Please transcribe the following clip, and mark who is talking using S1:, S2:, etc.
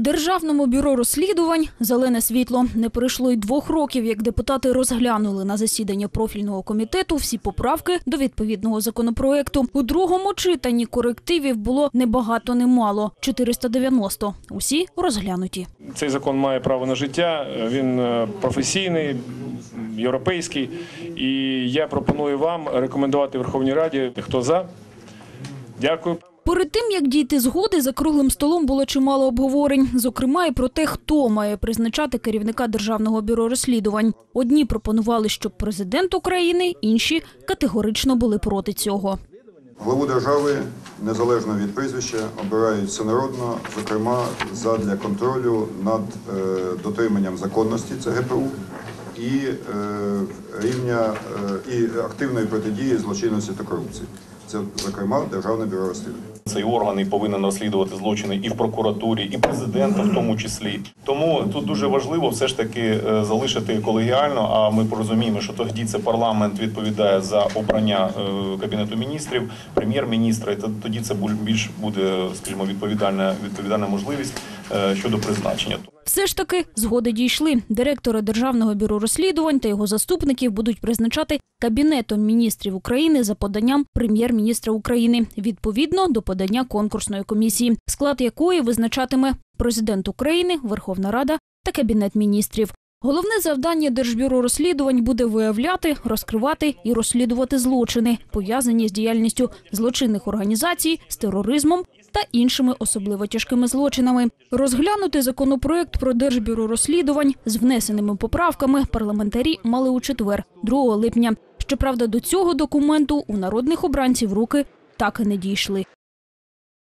S1: Державному бюро розслідувань зелене світло не пройшло й двох років, як депутати розглянули на засідання профільного комітету всі поправки до відповідного законопроекту. У другому читанні корективів було небагато, немало – 490. Усі розглянуті.
S2: Цей закон має право на життя. Він е, професійний, європейський. І я пропоную вам рекомендувати Верховній Раді. Хто за? Дякую.
S1: Перед тим, як дійти згоди, за круглим столом було чимало обговорень, зокрема і про те, хто має призначати керівника Державного бюро розслідувань. Одні пропонували, щоб президент України, інші категорично були проти цього.
S3: Главу держави, незалежно від прізвища, обирають всенародно, зокрема задля контролю над е, дотриманням законності це ГПУ і е, рівня е, і активної протидії злочинності та корупції. Це, зокрема, Державне бюро розслідувань.
S4: Цей орган і повинен розслідувати злочини і в прокуратурі, і президента в тому числі. Тому тут дуже важливо все ж таки е, залишити колегіально. А ми порозуміємо, що тоді це парламент відповідає за обрання е, кабінету міністрів, прем'єр-міністра. І то- тоді це більш буде, скажімо, відповідальна відповідальна можливість щодо призначення.
S1: Все ж таки згоди дійшли. Директора Державного бюро розслідувань та його заступників будуть призначати Кабінетом міністрів України за поданням прем'єр-міністра України відповідно до подання конкурсної комісії, склад якої визначатиме президент України, Верховна Рада та Кабінет міністрів. Головне завдання Держбюро розслідувань буде виявляти, розкривати і розслідувати злочини, пов'язані з діяльністю злочинних організацій, з тероризмом та іншими особливо тяжкими злочинами. Розглянути законопроект про Держбюро розслідувань з внесеними поправками парламентарі мали у четвер, 2 липня. Щоправда, до цього документу у народних обранців руки так і не дійшли.